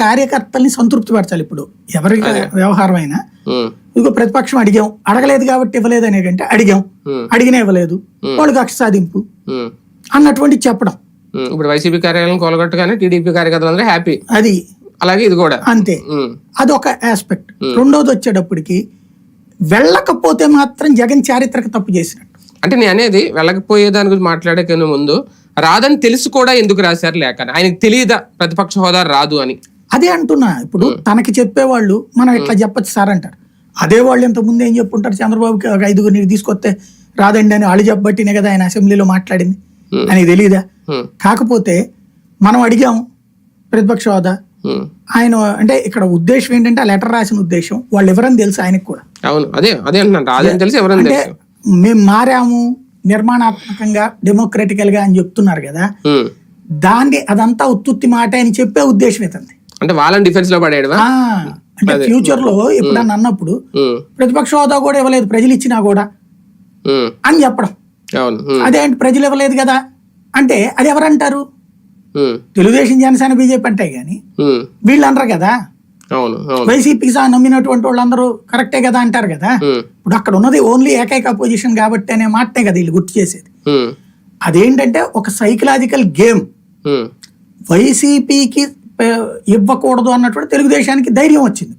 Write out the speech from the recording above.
కార్యకర్తల్ని సంతృప్తిపరచాలి ఇప్పుడు. ఎవరి వ్యవహారం అయినా ఇదిగో ప్రతిపక్షం అడిగాం. అడగలేదు కాబట్టి ఇవ్వలేదు అనేటంటే అడిగాం. అడిగినా ఇవ్వలేదు. వాళ్ళు కక్ష సాధింపు. అన్నటువంటి చెప్పడం. ఇప్పుడు వైసీపీ కార్యాలయం కొలగొట్టగానే టీడీపీ కార్యకర్తలు అందరూ హ్యాపీ. అది. అలాగే ఇది కూడా. అంతే. ఉమ్, అదొక ఆస్పెక్ట్ రెండోది వచ్చేటప్పటికి వెళ్ళకపోతే మాత్రం జగన్ చారిత్రక తప్పు చేసినట్టు. అంటే నేను అనేది వెళ్ళకపోయే దాని గురించి మాట్లాడే కన్నా ముందు రాదని తెలిసి కూడా ఎందుకు రాశారు లేక ఆయనకు తెలియదా ప్రతిపక్ష హోదా రాదు అని? అదే అంటున్నా. ఇప్పుడు తనకి చెప్పేవాళ్ళు మనం ఇట్లా చెప్పచ్చు సార్ అంటారు. అదే వాళ్ళు ఇంత ముందు ఏం చెప్పుంటారు చంద్రబాబుకి ఒక ఐదుగురిని తీసుకొస్తే రాదండి అని వాళ్ళు చెప్పబట్టినే కదా ఆయన అసెంబ్లీలో మాట్లాడింది. అని తెలియదా కాకపోతే మనం అడిగాం ప్రతిపక్ష హోదా. ఆయన అంటే ఇక్కడ ఉద్దేశం ఏంటంటే ఆ లెటర్ రాసిన ఉద్దేశం వాళ్ళు ఎవరని తెలుసు ఆయనకు కూడా. అవును అదే అదే తెలిసి అంటే మేము మారాము నిర్మాణాత్మకంగా డెమోక్రటికల్గా అని చెప్తున్నారు కదా. దాన్ని అదంతా ఉత్తుత్తి మాట అని చెప్పే ఉద్దేశం ఇతంది అంటే వాళ్ళని డిఫెన్స్లో పడేయడమా? ఆ, అంటే ఫ్యూచర్లో ఎప్పుడన్నా అన్నప్పుడు ప్రతిపక్ష హోదా కూడా ఇవ్వలేదు ప్రజలు ఇచ్చినా కూడా అని చెప్పడం. అదేంటి ప్రజలు ఇవ్వలేదు కదా అంటే అది ఎవరంటారు? తెలుగుదేశం జనసేన బీజేపీ అంటే గాని వీళ్ళు అనరు కదా. అవును అవును. వైసీపీ సహా నమ్మినటువంటి వాళ్ళందరూ కరెక్టే కదా అంటారు కదా. ఇప్పుడు అక్కడ ఉన్నది ఓన్లీ ఏకైక అపోజిషన్ కాబట్టి అనే మాటనే కదా వీళ్ళు గుర్తు చేసేది. అదేంటంటే ఒక సైకలాజికల్ గేమ్ వైసీపీకి ఇవ్వకూడదు అన్నటువంటి తెలుగుదేశానికి ధైర్యం వచ్చింది.